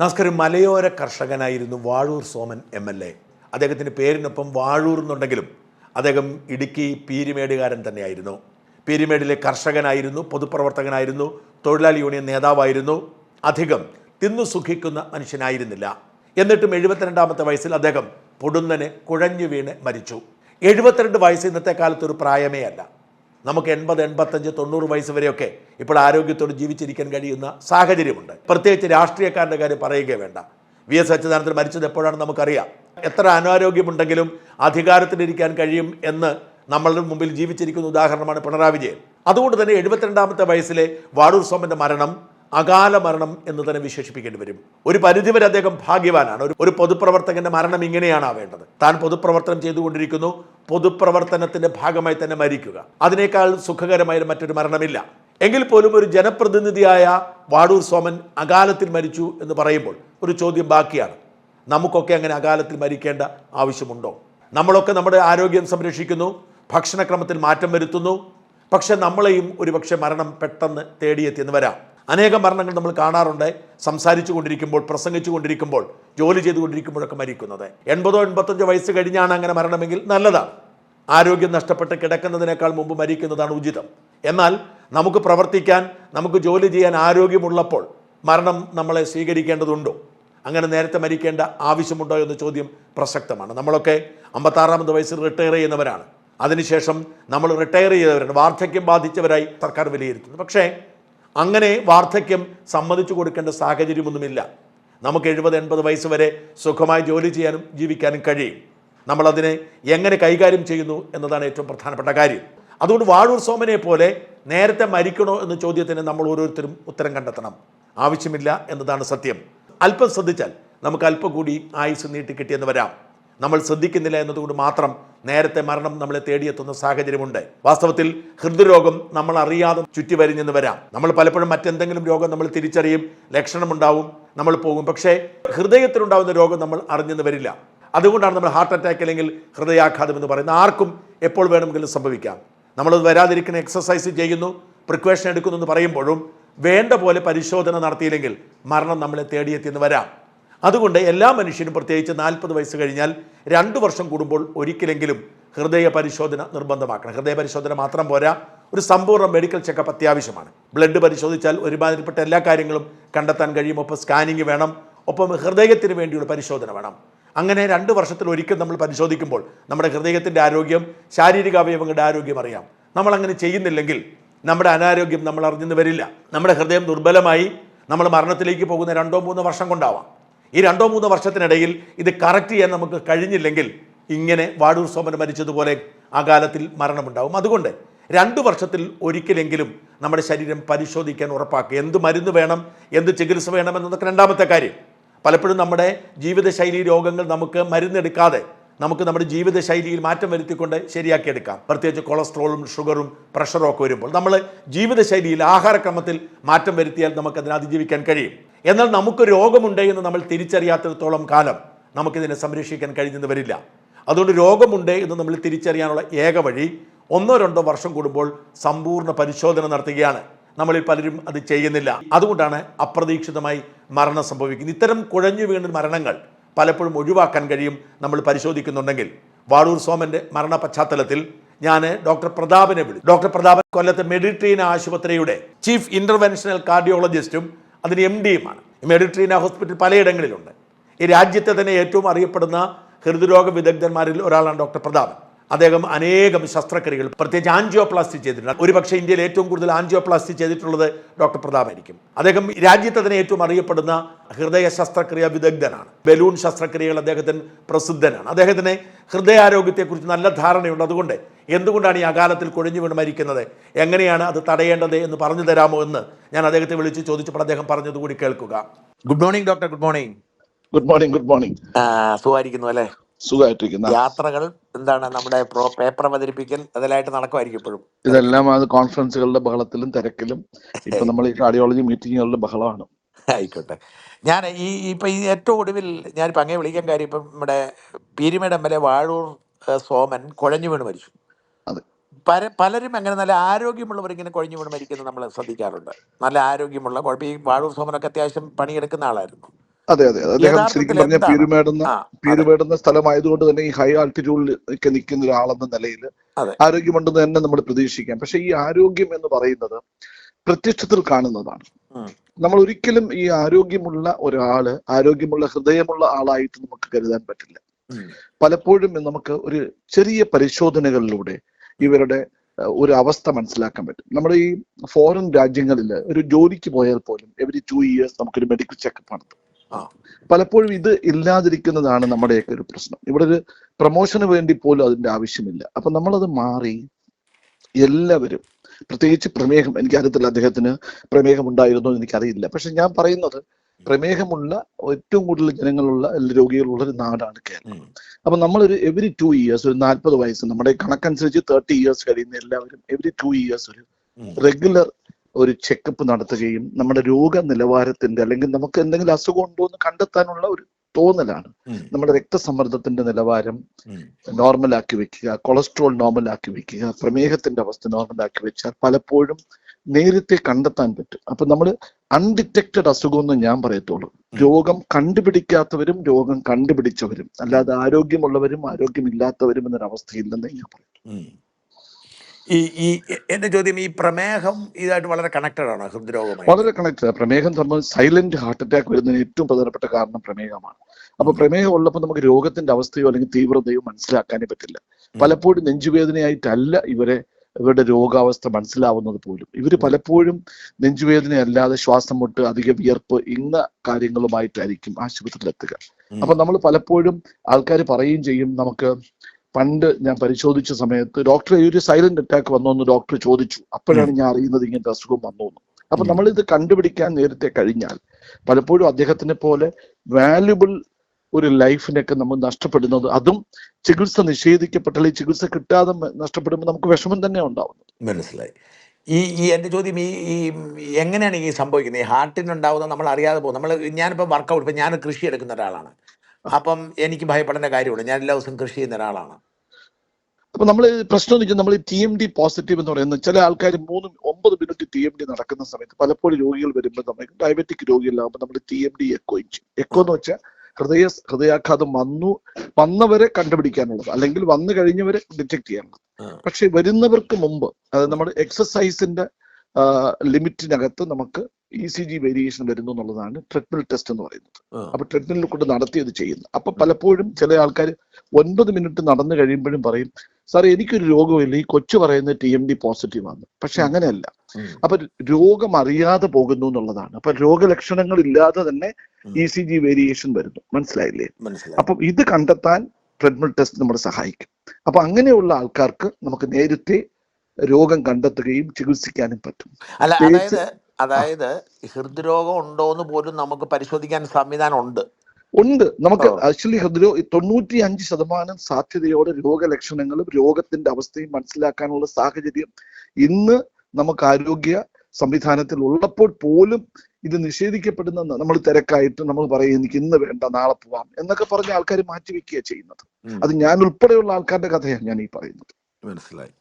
നമസ്കാരം മലയോര കർഷകനായിരുന്നു Vazhoor Soman M L A. അദ്ദേഹത്തിന്റെ പേരിനൊപ്പം വാഴൂർ എന്നുണ്ടെങ്കിലും അദ്ദേഹം ഇടുക്കി പീരിമേടുകാരൻ തന്നെയായിരുന്നു. പീരിമേടിലെ കർഷകനായിരുന്നു പൊതുപ്രവർത്തകനായിരുന്നു തൊഴിലാളി യൂണിയൻ നേതാവായിരുന്നു. അധികം തിന്നു സുഖിക്കുന്ന മനുഷ്യനായിരുന്നില്ല. എന്നിട്ടും എഴുപത്തിരണ്ടാമത്തെ വയസ്സിൽ അദ്ദേഹം പൊടുന്നനെ കുഴഞ്ഞു വീണ് മരിച്ചു. എഴുപത്തിരണ്ട് വയസ്സ് ഇന്നത്തെ കാലത്ത് ഒരു പ്രായമേ അല്ല. നമുക്ക് എൺപത് എൺപത്തഞ്ച് തൊണ്ണൂറ് വയസ്സ് വരെയൊക്കെ ഇപ്പോൾ ആരോഗ്യത്തോട് ജീവിച്ചിരിക്കാൻ കഴിയുന്ന സാഹചര്യമുണ്ട്. പ്രത്യേകിച്ച് രാഷ്ട്രീയക്കാരുടെ കാര്യം പറയുകയേ വേണ്ട. വി എസ് അച്യുതാനന്ദൻ മരിച്ചത് എപ്പോഴാണ് നമുക്കറിയാം. എത്ര അനാരോഗ്യമുണ്ടെങ്കിലും അധികാരത്തിലിരിക്കാൻ കഴിയും എന്ന് നമ്മളുടെ മുമ്പിൽ ജീവിച്ചിരിക്കുന്ന ഉദാഹരണമാണ് പിണറായി വിജയൻ. അതുകൊണ്ട് തന്നെ എഴുപത്തിരണ്ടാമത്തെ വയസ്സിലെ വാടൂർ സോമന്റെ മരണം അകാല മരണം എന്ന് തന്നെ വിശേഷിപ്പിക്കേണ്ടി വരും. ഒരു പരിധിവരെ അദ്ദേഹം ഭാഗ്യവാനാണ്. ഒരു ഒരു പൊതുപ്രവർത്തകന്റെ മരണം ഇങ്ങനെയാണ് ആവേണ്ടത്. താൻ പൊതുപ്രവർത്തനം ചെയ്തുകൊണ്ടിരിക്കുന്നു പൊതുപ്രവർത്തനത്തിന്റെ ഭാഗമായി തന്നെ മരിക്കുക. അതിനേക്കാൾ സുഖകരമായ മറ്റൊരു മരണമില്ല. എങ്കിൽ പോലും ഒരു ജനപ്രതിനിധിയായ വാടൂർ സോമൻ അകാലത്തിൽ മരിച്ചു എന്ന് പറയുമ്പോൾ ഒരു ചോദ്യം ബാക്കിയാണ്. നമുക്കൊക്കെ അങ്ങനെ അകാലത്തിൽ മരിക്കേണ്ട ആവശ്യമുണ്ടോ? നമ്മളൊക്കെ നമ്മുടെ ആരോഗ്യം സംരക്ഷിക്കുന്നു ഭക്ഷണക്രമത്തിൽ മാറ്റം വരുത്തുന്നു. പക്ഷെ നമ്മളെയും ഒരുപക്ഷെ മരണം പെട്ടെന്ന് തേടിയെത്തിയെന്ന് വരാം. അനേകം മരണങ്ങൾ നമ്മൾ കാണാറുണ്ട്. സംസാരിച്ചു കൊണ്ടിരിക്കുമ്പോൾ പ്രസംഗിച്ചു കൊണ്ടിരിക്കുമ്പോൾ ജോലി ചെയ്തുകൊണ്ടിരിക്കുമ്പോഴൊക്കെ മരിക്കുന്നത്. എൺപതോ എൺപത്തഞ്ചോ വയസ്സ് കഴിഞ്ഞാണ് അങ്ങനെ മരണമെങ്കിൽ നല്ലതാണ്. ആരോഗ്യം നഷ്ടപ്പെട്ട് കിടക്കുന്നതിനേക്കാൾ മുമ്പ് മരിക്കുന്നതാണ് ഉചിതം. എന്നാൽ നമുക്ക് പ്രവർത്തിക്കാൻ നമുക്ക് ജോലി ചെയ്യാൻ ആരോഗ്യമുള്ളപ്പോൾ മരണം നമ്മളെ സ്വീകരിക്കേണ്ടതുണ്ടോ? അങ്ങനെ നേരത്തെ മരിക്കേണ്ട ആവശ്യമുണ്ടോ എന്ന ചോദ്യം പ്രസക്തമാണ്. നമ്മളൊക്കെ അമ്പത്താറാമത് വയസ്സിൽ റിട്ടയർ ചെയ്യുന്നവരാണ്. അതിനുശേഷം നമ്മൾ റിട്ടയർ ചെയ്തവരാണ്. വാർദ്ധക്യം ബാധിച്ചവരായി സർക്കാർ വിലയിരുത്തുന്നു. പക്ഷേ അങ്ങനെ വാർദ്ധക്യം സമ്മതിച്ചു കൊടുക്കേണ്ട സാഹചര്യമൊന്നുമില്ല. നമുക്ക് എഴുപത് എൺപത് വയസ്സ് വരെ സുഖമായി ജോലി ചെയ്യാനും ജീവിക്കാനും കഴിയും. നമ്മളതിനെ എങ്ങനെ കൈകാര്യം ചെയ്യുന്നു എന്നതാണ് ഏറ്റവും പ്രധാനപ്പെട്ട കാര്യം. അതുകൊണ്ട് വാഴൂർ സോമനെ പോലെ നേരത്തെ മരിക്കണോ എന്ന ചോദ്യത്തിന് നമ്മൾ ഓരോരുത്തരും ഉത്തരം കണ്ടെത്തണം. ആവശ്യമില്ല എന്നതാണ് സത്യം. അല്പം ശ്രദ്ധിച്ചാൽ നമുക്ക് അല്പം കൂടി ആയുസ് നീട്ടി കിട്ടിയെന്ന് വരാം. നമ്മൾ ശ്രദ്ധിക്കുന്നില്ല എന്നതുകൊണ്ട് മാത്രം നേരത്തെ മരണം നമ്മളെ തേടിയെത്തുന്ന സാഹചര്യമുണ്ട്. വാസ്തവത്തിൽ ഹൃദ്രോഗം നമ്മൾ അറിയാതെ ചുറ്റി വരിഞ്ഞെന്ന് വരാം. നമ്മൾ പലപ്പോഴും മറ്റെന്തെങ്കിലും രോഗം നമ്മൾ തിരിച്ചറിയും ലക്ഷണമുണ്ടാവും നമ്മൾ പോകും. പക്ഷേ ഹൃദയത്തിലുണ്ടാവുന്ന രോഗം നമ്മൾ അറിഞ്ഞെന്ന് വരില്ല. അതുകൊണ്ടാണ് നമ്മൾ ഹാർട്ട് അറ്റാക്ക് അല്ലെങ്കിൽ ഹൃദയാഘാതം എന്ന് പറയുന്നത്. ആർക്കും എപ്പോൾ വേണമെങ്കിലും സംഭവിക്കാം. നമ്മളത് വരാതിരിക്കുന്ന എക്സസൈസ് ചെയ്യുന്നു പ്രിക്വേഷൻ എടുക്കുന്നു എന്ന് പറയുമ്പോഴും വേണ്ട പോലെ പരിശോധന നടത്തിയില്ലെങ്കിൽ മരണം നമ്മളെ തേടിയെത്തിയെന്ന് വരാം. അതുകൊണ്ട് എല്ലാ മനുഷ്യനും പ്രത്യേകിച്ച് നാൽപ്പത് വയസ്സ് കഴിഞ്ഞാൽ രണ്ട് വർഷം കൂടുമ്പോൾ ഒരിക്കലെങ്കിലും ഹൃദയ പരിശോധന നിർബന്ധമാക്കണം. ഹൃദയ പരിശോധന മാത്രം പോരാ. ഒരു സമ്പൂർണ മെഡിക്കൽ ചെക്കപ്പ് അത്യാവശ്യമാണ്. ബ്ലഡ് പരിശോധിച്ചാൽ ഒരുമാതിരിപ്പെട്ട എല്ലാ കാര്യങ്ങളും കണ്ടെത്താൻ കഴിയും. ഒപ്പം സ്കാനിങ് വേണം. ഒപ്പം ഹൃദയത്തിന് വേണ്ടിയുള്ള പരിശോധന വേണം. അങ്ങനെ രണ്ട് വർഷത്തിൽ ഒരിക്കൽ നമ്മൾ പരിശോധിക്കുമ്പോൾ നമ്മുടെ ഹൃദയത്തിന്റെ ആരോഗ്യം ശാരീരിക അവയവങ്ങളുടെ ആരോഗ്യം അറിയാം. നമ്മൾ അങ്ങനെ ചെയ്യുന്നില്ലെങ്കിൽ നമ്മുടെ അനാരോഗ്യം നമ്മൾ അറിഞ്ഞെന്ന് വരില്ല. നമ്മുടെ ഹൃദയം ദുർബലമായി. നമ്മൾ മരണത്തിലേക്ക് പോകുന്ന രണ്ടോ മൂന്നോ വർഷം കൊണ്ടാവാം. ഈ രണ്ടോ മൂന്നോ വർഷത്തിനിടയിൽ ഇത് കറക്റ്റ് ചെയ്യാൻ നമുക്ക് കഴിഞ്ഞില്ലെങ്കിൽ ഇങ്ങനെ വാടൂർ സോമൻ മരിച്ചതുപോലെ ആ കാലത്തിൽ മരണമുണ്ടാവും. അതുകൊണ്ട് രണ്ട് വർഷത്തിൽ ഒരിക്കലെങ്കിലും നമ്മുടെ ശരീരം പരിശോധിക്കാൻ ഉറപ്പാക്കുക. എന്ത് മരുന്ന് വേണം എന്ത് ചികിത്സ വേണം എന്നതൊക്കെ രണ്ടാമത്തെ കാര്യം. പലപ്പോഴും നമ്മുടെ ജീവിതശൈലി രോഗങ്ങൾ നമുക്ക് മരുന്നെടുക്കാതെ നമുക്ക് നമ്മുടെ ജീവിതശൈലിയിൽ മാറ്റം വരുത്തിക്കൊണ്ട് ശരിയാക്കിയെടുക്കാം പ്രത്യേകിച്ച് കൊളസ്ട്രോളും ഷുഗറും പ്രഷറും ഒക്കെ വരുമ്പോൾ നമ്മൾ ജീവിതശൈലിയിൽ ആഹാരക്രമത്തിൽ മാറ്റം വരുത്തിയാൽ നമുക്കതിനെ അതിജീവിക്കാൻ കഴിയും. എന്നാൽ നമുക്ക് രോഗമുണ്ട് എന്ന് നമ്മൾ തിരിച്ചറിയാത്തിടത്തോളം കാലം നമുക്കിതിനെ സംരക്ഷിക്കാൻ കഴിഞ്ഞെന്ന് വരില്ല. അതുകൊണ്ട് രോഗമുണ്ട് എന്ന് നമ്മൾ തിരിച്ചറിയാനുള്ള ഏക വഴി ഒന്നോ രണ്ടോ വർഷം കൂടുമ്പോൾ സമ്പൂർണ പരിശോധന നടത്തുകയാണ്. നമ്മളിൽ പലരും അത് ചെയ്യുന്നില്ല. അതുകൊണ്ടാണ് അപ്രതീക്ഷിതമായി മരണം സംഭവിക്കുന്നത്. ഇത്തരം കുഴഞ്ഞു വീണ മരണങ്ങൾ പലപ്പോഴും ഒഴിവാക്കാൻ കഴിയും നമ്മൾ പരിശോധിക്കുന്നുണ്ടെങ്കിൽ. വാളൂർ സോമന്റെ മരണ പശ്ചാത്തലത്തിൽ ഞാൻ ഡോക്ടർ പ്രതാപനെ വിളിച്ചു. ഡോക്ടർ പ്രതാപൻ കൊല്ലത്തെ മെഡിട്രീന ആശുപത്രിയുടെ ചീഫ് ഇന്റർവെൻഷണൽ കാർഡിയോളജിസ്റ്റും അതിന് എം ഡിയുമാണ് മെഡിട്രീന ഹോസ്പിറ്റൽ പലയിടങ്ങളിലുണ്ട്. ഈ രാജ്യത്തെ തന്നെ ഏറ്റവും അറിയപ്പെടുന്ന ഹൃദ്രോഗ വിദഗ്ധന്മാരിൽ ഒരാളാണ് ഡോക്ടർ പ്രതാപൻ. അദ്ദേഹം അനേകം ശസ്ത്രക്രിയകൾ പ്രത്യേകിച്ച് ആൻജിയോപ്ലാസ്റ്റി ചെയ്തിട്ടുണ്ട്. ഒരുപക്ഷെ ഇന്ത്യയിൽ ഏറ്റവും കൂടുതൽ ആൻജിയോപ്ലാസ്റ്റി ചെയ്തിട്ടുള്ളത് ഡോക്ടർ പ്രതാപായിരിക്കും അദ്ദേഹം രാജ്യത്തെ തന്നെ ഏറ്റവും അറിയപ്പെടുന്ന ഹൃദയ ശസ്ത്രക്രിയ വിദഗ്ധനാണ്. ബലൂൺ ശസ്ത്രക്രിയകൾ അദ്ദേഹത്തിന് പ്രസിദ്ധനാണ്. അദ്ദേഹത്തിന് ഹൃദയാരോഗ്യത്തെക്കുറിച്ച് നല്ല ധാരണയുണ്ട്. അതുകൊണ്ട് എന്തുകൊണ്ടാണ് ഈ അകാലത്തിൽ കൊഴിഞ്ഞു വീണ് മരിക്കുന്നത്? എങ്ങനെയാണ് അത് തടയേണ്ടത് എന്ന് പറഞ്ഞു തരാമോ എന്ന് ഞാൻ അദ്ദേഹത്തെ വിളിച്ച് ചോദിച്ചപ്പോൾ അദ്ദേഹം പറഞ്ഞതുകൂടി കേൾക്കുക. Good morning doctor good morning good morning good morning സുഖമായിരിക്കുന്നു അല്ലേ? സുഖമായിട്ടിരിക്കുന്ന യാത്രകൾ എന്താണ് നമ്മുടെ പേപ്പർ അവതരിപ്പിക്കൽ അതിലായിട്ട് നടക്കുമായിരിക്കും ഇപ്പോഴും. ഇതെല്ലാം അത് കോൺഫറൻസുകളുടെ ബഹളത്തിലും തിരക്കിലും ഇപ്പൊ നമ്മൾ ഈ കാർഡിയോളജി മീറ്റിങ്ങുകളുടെ ബഹളമാണ്. ആയിക്കോട്ടെ. ഞാൻ ഈ ഇപ്പം ഈ ഏറ്റവും ഒടുവിൽ ഞാനിപ്പോൾ അങ്ങേ വിളിക്കാൻ കാര്യം ഇപ്പം നമ്മുടെ Peermade M L A Vazhoor Soman കുഴഞ്ഞു വീണ് മരിച്ചു. അതെ. പല പലരും അങ്ങനെ നല്ല ആരോഗ്യമുള്ളവർ ഇങ്ങനെ കുഴഞ്ഞു വീണ് മരിക്കുന്നത് നമ്മൾ ശ്രദ്ധിക്കാറുണ്ട്. നല്ല ആരോഗ്യമുള്ള കുഴപ്പം ഈ വാഴൂർ സോമനൊക്കെ അത്യാവശ്യം പണിയെടുക്കുന്ന ആളായിരുന്നു. അതെ അതെ. അദ്ദേഹം ശരിക്കും പറഞ്ഞ? പീരുമേടുന്ന പീരുമേടുന്ന സ്ഥലമായതുകൊണ്ട് തന്നെ ഈ ഹൈ ആൾട്ടിറ്റ്യൂഡിൽ ഒക്കെ നിൽക്കുന്ന ഒരാളെന്ന നിലയിൽ ആരോഗ്യമുണ്ടെന്ന് തന്നെ നമ്മൾ പ്രതീക്ഷിക്കാം. പക്ഷെ ഈ ആരോഗ്യം എന്ന് പറയുന്നത് പ്രത്യക്ഷത്തിൽ കാണുന്നതാണ്. നമ്മൾ ഒരിക്കലും ഈ ആരോഗ്യമുള്ള ഒരാൾ ആരോഗ്യമുള്ള ഹൃദയമുള്ള ആളായിട്ട് നമുക്ക് കരുതാൻ പറ്റില്ല. പലപ്പോഴും നമുക്ക് ഒരു ചെറിയ പരിശോധനകളിലൂടെ ഇവരുടെ ഒരു അവസ്ഥ മനസ്സിലാക്കാൻ പറ്റും. നമ്മുടെ ഈ ഫോറിൻ രാജ്യങ്ങളിൽ ഒരു ജോലിക്ക് പോയാൽ പോലും എവരി ടു ഇയേഴ്സ് നമുക്കൊരു മെഡിക്കൽ ചെക്കപ്പ് നടത്തും. ആ. പലപ്പോഴും ഇത് ഇല്ലാതിരിക്കുന്നതാണ് നമ്മുടെയൊക്കെ ഒരു പ്രശ്നം. ഇവിടെ ഒരു പ്രൊമോഷന് വേണ്ടി പോലും അതിന്റെ ആവശ്യമില്ല. അപ്പൊ നമ്മളത് മാറി എല്ലാവരും പ്രത്യേകിച്ച് പ്രമേഹം എനിക്കറിയത്തില്ല അദ്ദേഹത്തിന് പ്രമേഹം ഉണ്ടായിരുന്നോ എന്ന് എനിക്കറിയില്ല. പക്ഷെ ഞാൻ പറയുന്നത് പ്രമേഹമുള്ള ഏറ്റവും കൂടുതൽ ജനങ്ങളുള്ള രോഗികളുള്ള ഒരു നാടാണ് കേരളം. അപ്പൊ നമ്മളൊരു എവരി ടു ഇയേഴ്സ് ഒരു നാൽപ്പത് വയസ്സ് നമ്മുടെ കണക്കനുസരിച്ച് തേർട്ടി ഇയേഴ്സ് കഴിയുന്ന എല്ലാവരും എവരി ടു ഇയേഴ്സ് ഒരു റെഗുലർ ഒരു ചെക്കപ്പ് നടത്തുകയും നമ്മുടെ രോഗ നിലവാരത്തിന്റെ അല്ലെങ്കിൽ നമുക്ക് എന്തെങ്കിലും അസുഖം ഉണ്ടോ എന്ന് കണ്ടെത്താനുള്ള ഒരു തോന്നലാണ്. നമ്മുടെ രക്തസമ്മർദ്ദത്തിന്റെ നിലവാരം നോർമൽ നോർമലാക്കി വെക്കുക കൊളസ്ട്രോൾ നോർമലാക്കി വെക്കുക പ്രമേഹത്തിന്റെ അവസ്ഥ നോർമലാക്കി വെച്ചാൽ പലപ്പോഴും നേരത്തെ കണ്ടെത്താൻ പറ്റും. അപ്പൊ നമ്മൾ അൺഡിറ്റക്റ്റഡ് അസുഖം എന്ന് ഞാൻ പറയത്തുള്ളൂ. രോഗം കണ്ടുപിടിക്കാത്തവരും രോഗം കണ്ടുപിടിച്ചവരും അല്ലാതെ ആരോഗ്യമുള്ളവരും ആരോഗ്യമില്ലാത്തവരും എന്നൊരവസ്ഥയില്ലെന്ന് ഞാൻ പറയും ഉം. ഈ ഈ എന്റെ ചോദ്യം ഈ പ്രമേഹം ഇതായിട്ട് വളരെ കണക്റ്റഡ് ആണ് ഹൃദ്രോഗമായി വളരെ കണക്റ്റഡ് പ്രമേഹം സംബന്ധിച്ച് സൈലന്റ് ഹാർട്ട് അറ്റാക്ക് വരുന്നതിന് ഏറ്റവും പ്രധാനപ്പെട്ട കാരണം പ്രമേഹമാണ്. അപ്പൊ പ്രമേഹം ഉള്ളപ്പോൾ നമുക്ക് രോഗത്തിന്റെ അവസ്ഥയോ അല്ലെങ്കിൽ തീവ്രതയോ മനസ്സിലാക്കാനേ പറ്റില്ല. പലപ്പോഴും നെഞ്ചുവേദനയായിട്ടല്ല ഇവരെ ഇവരുടെ രോഗാവസ്ഥ മനസ്സിലാവുന്നത് പോലും. ഇവർ പലപ്പോഴും നെഞ്ചുവേദന അല്ലാതെ ശ്വാസം മുട്ട് അധിക വിയർപ്പ് ഇന്ന കാര്യങ്ങളുമായിട്ടായിരിക്കും ആശുപത്രിയിൽ എത്തുക. അപ്പൊ നമ്മൾ പലപ്പോഴും ആൾക്കാർ പറയുകയും ചെയ്യും നമുക്ക് പണ്ട് ഞാൻ പരിശോധിച്ച സമയത്ത് ഡോക്ടറെ ഈ ഒരു സൈലന്റ് അറ്റാക്ക് വന്നോ എന്ന് ഡോക്ടർ ചോദിച്ചു. അപ്പോഴാണ് ഞാൻ അറിയുന്നത് ഇങ്ങനത്തെ അസുഖം വന്നു എന്ന് അപ്പൊ നമ്മൾ ഇത് കണ്ടുപിടിക്കാൻ നേരത്തെ കഴിഞ്ഞാൽ പലപ്പോഴും അദ്ദേഹത്തിനെ പോലെ വാല്യുബിൾ ഒരു ലൈഫിനൊക്കെ നമ്മൾ നഷ്ടപ്പെടുന്നത് അതും ചികിത്സ നിഷേധിക്കപ്പെട്ടാൽ ഈ ചികിത്സ കിട്ടാതെ നഷ്ടപ്പെടുമ്പോൾ നമുക്ക് വിഷമം തന്നെ ഉണ്ടാവുന്നത്. മനസ്സിലായി. ഈ ഈ എന്റെ ചോദ്യം ഈ ഈ എങ്ങനെയാണ് ഈ സംഭവിക്കുന്നത്? ഈ ഹാർട്ടിനുണ്ടാവുന്നത് നമ്മൾ അറിയാതെ പോകും. നമ്മൾ ഞാനിപ്പോൾ വർക്കൗട്ട് ഇപ്പം ഞാൻ കൃഷി എടുക്കുന്ന ഒരാളാണ്. അപ്പം എനിക്ക് ഭയപ്പെടേണ്ട കാര്യമുള്ളൂ. ഞാൻ എല്ലാ ദിവസവും കൃഷി ചെയ്യുന്ന ഒരാളാണ്. അപ്പൊ നമ്മൾ പ്രശ്നം എന്ന് വെച്ചാൽ നമ്മൾ ടി എം ഡി പോസിറ്റീവ് എന്ന് പറയുന്നത് ചില ആൾക്കാർ മൂന്നും ഒമ്പത് മിനിറ്റ് ടി എം ഡി നടക്കുന്ന സമയത്ത് പലപ്പോഴും രോഗികൾ വരുമ്പോൾ നമ്മൾ ഡയബറ്റിക് രോഗികളാകുമ്പോൾ നമ്മൾ ടി എം ഡി എക്കോ ചെയ്യും. എക്കോ എന്ന് വെച്ചാൽ ഹൃദയ ഹൃദയാഘാതം വന്നു വന്നവരെ കണ്ടുപിടിക്കാനുള്ളത്. അല്ലെങ്കിൽ വന്നു കഴിഞ്ഞവരെ ഡിറ്റക്ട് ചെയ്യാനുള്ളത്. പക്ഷെ വരുന്നവർക്ക് മുമ്പ് അതായത് നമ്മൾ എക്സസൈസിന്റെ ലിമിറ്റിനകത്ത് നമുക്ക് ഇ സി ജി വേരിയേഷൻ വരുന്നു എന്നുള്ളതാണ് ട്രെഡ്മിൽ ടെസ്റ്റ് എന്ന് പറയുന്നത്. അപ്പൊ ട്രെഡ്മിൽ കൊണ്ട് നടത്തിയത് ചെയ്യുന്നു. അപ്പൊ പലപ്പോഴും ചില ആൾക്കാർ ഒൻപത് മിനിറ്റ് നടന്നു കഴിയുമ്പോഴും പറയും സാറേ എനിക്കൊരു രോഗമില്ല ഈ കൊച്ചു പറയുന്ന ടി എം ഡി പോസിറ്റീവ് ആണ്. പക്ഷെ അങ്ങനെയല്ല. അപ്പൊ രോഗം അറിയാതെ പോകുന്നു എന്നുള്ളതാണ്. അപ്പൊ രോഗലക്ഷണങ്ങൾ ഇല്ലാതെ തന്നെ. ഇ സി ജി വേരിയേഷൻ വരുന്നു. മനസ്സിലായില്ലേ? അപ്പൊ അപ്പം ഇത് കണ്ടെത്താൻ ട്രെഡ്മിൽ ടെസ്റ്റ് നമ്മളെ സഹായിക്കും. അപ്പൊ അങ്ങനെയുള്ള ആൾക്കാർക്ക് നമുക്ക് നേരത്തെ രോഗം കണ്ടെത്തുകയും ചികിത്സിക്കാനും പറ്റും. അല്ല അതായത് അതായത് ഹൃദ്രോഗം ഉണ്ടോ എന്ന് പോലും നമുക്ക് പരിശോധിക്കാൻ സംവിധാനം ഉണ്ട്. ഉണ്ട് നമുക്ക്. ആക്ച്വലി ഹൃദ്രോഗ തൊണ്ണൂറ്റി അഞ്ച് ശതമാനം സാധ്യതയോടെ രോഗലക്ഷണങ്ങളും രോഗത്തിന്റെ അവസ്ഥയും മനസ്സിലാക്കാനുള്ള സാഹചര്യം ഇന്ന് നമുക്ക് ആരോഗ്യ സംവിധാനത്തിൽ ഉള്ളപ്പോൾ പോലും ഇത് നിഷേധിക്കപ്പെടുന്ന നമ്മൾ തിരക്കായിട്ട് നമ്മൾ പറയും എനിക്ക് ഇന്ന് വേണ്ട നാളെ പോവാം എന്നൊക്കെ പറഞ്ഞ ആൾക്കാർ മാറ്റിവെക്കുകയാണ് ചെയ്യുന്നത്. അത് ഞാൻ ഉൾപ്പെടെയുള്ള ആൾക്കാരുടെ കഥയാണ് ഞാൻ ഈ പറയുന്നത്. മനസ്സിലായി.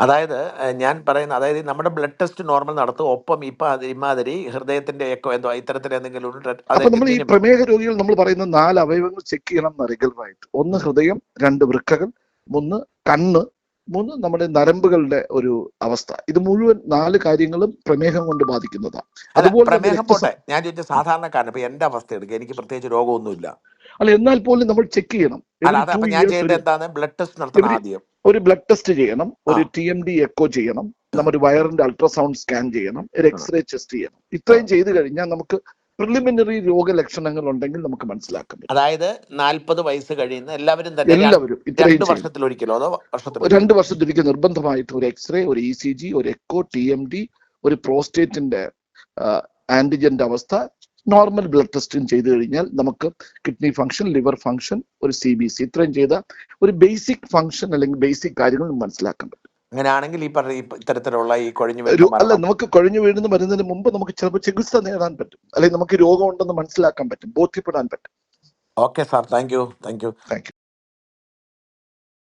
അതായത് ഞാൻ പറയുന്ന അതായത് നമ്മുടെ ബ്ലഡ് ടെസ്റ്റ് നോർമൽ നടത്തും. ഒപ്പം ഇപ്പൊ അത് ഇമാതിരി ഹൃദയത്തിന്റെ എക്കോ എന്തോ ഇത്തരത്തിൽ എന്തെങ്കിലും അപ്പൊ നമ്മൾ ഈ പ്രമേഹ രോഗികൾ നമ്മൾ പറയുന്ന നാല് അവയവങ്ങൾ ചെക്ക് ചെയ്യണം റെഗുലറായിട്ട് ഒന്ന് ഹൃദയം രണ്ട് വൃക്കകൾ മൂന്ന് കണ്ണ് മൂന്ന് നമ്മുടെ നരമ്പുകളുടെ ഒരു അവസ്ഥ. ഇത് മുഴുവൻ നാല് കാര്യങ്ങളും പ്രമേഹം കൊണ്ട് ബാധിക്കുന്നതാണ് അല്ല അതുപോലെ തന്നെ പ്രമേഹം രക്തസ- പോട്ടെ. ഞാൻ ചോദിച്ച സാധാരണക്കാരൻ ഇപ്പൊ എന്റെ അവസ്ഥ എടുക്കുക എനിക്ക് പ്രത്യേകിച്ച് രോഗമൊന്നുമില്ല. അല്ല എന്നാൽ പോലും നമ്മൾ ചെക്ക് ചെയ്യണം. അല്ല Every അതെ two അപ്പൊ ഞാൻ years ചെയ്യേണ്ടത് ഒരു- എന്താണ്? ബ്ലഡ് ടെസ്റ്റ് നടത്തണം ആദ്യം. ഒരു ബ്ലഡ് ടെസ്റ്റ് ചെയ്യണം ഒരു. ടി എം ഡി എക്കോ ചെയ്യണം നമ്മുടെ വയറിന്റെ അൾട്രാസൗണ്ട് സ്കാൻ ചെയ്യണം ഒരു എക്സ്റേ ചെസ്റ്റ് ചെയ്യണം. ഇത്രയും ചെയ്തു കഴിഞ്ഞാൽ നമുക്ക് പ്രിലിമിനറി രോഗലക്ഷണങ്ങൾ ഉണ്ടെങ്കിൽ നമുക്ക് മനസ്സിലാക്കാൻ പറ്റും. അതായത് നാൽപ്പത് വയസ്സ് കഴിയുന്ന എല്ലാവരും തന്നെ എല്ലാവരും രണ്ട് വർഷത്തിലൊരിക്കലോ അതോ വർഷത്തിൽ രണ്ട് വർഷത്തിലൊരിക്കൽ നിർബന്ധമായിട്ട് ഒരു എക്സ്റേ ഒരു ഇ സി ജി ഒരു എക്കോ ടി എം ഡി ഒരു പ്രോസ്റ്റേറ്റിന്റെ ആന്റിജന്റെ അവസ്ഥ നോർമൽ ബ്ലഡ് ടെസ്റ്റും ചെയ്തു കഴിഞ്ഞാൽ നമുക്ക് കിഡ്നി ഫംഗ്ഷൻ ലിവർ ഫംഗ്ഷൻ ഒരു സി ബി സി ഇത്രയും ചെയ്ത ഒരു ബേസിക് ഫംഗ്ഷൻ അല്ലെങ്കിൽ ബേസിക് കാര്യങ്ങൾ മനസ്സിലാക്കാൻ പറ്റും. അങ്ങനെയാണെങ്കിൽ ഈ പറഞ്ഞ ഇത്തരത്തിലുള്ള ഈ കൊഴിഞ്ഞു അല്ല നമുക്ക് കൊഴിഞ്ഞു വീഴുന്ന വരുന്നതിന് മുമ്പ് നമുക്ക് ചിലപ്പോൾ ചികിത്സ നേടാൻ പറ്റും. അല്ലെങ്കിൽ നമുക്ക് രോഗമുണ്ടെന്ന് മനസ്സിലാക്കാൻ പറ്റും ബോധ്യപ്പെടാൻ പറ്റും. Okay sir thank you thank you thank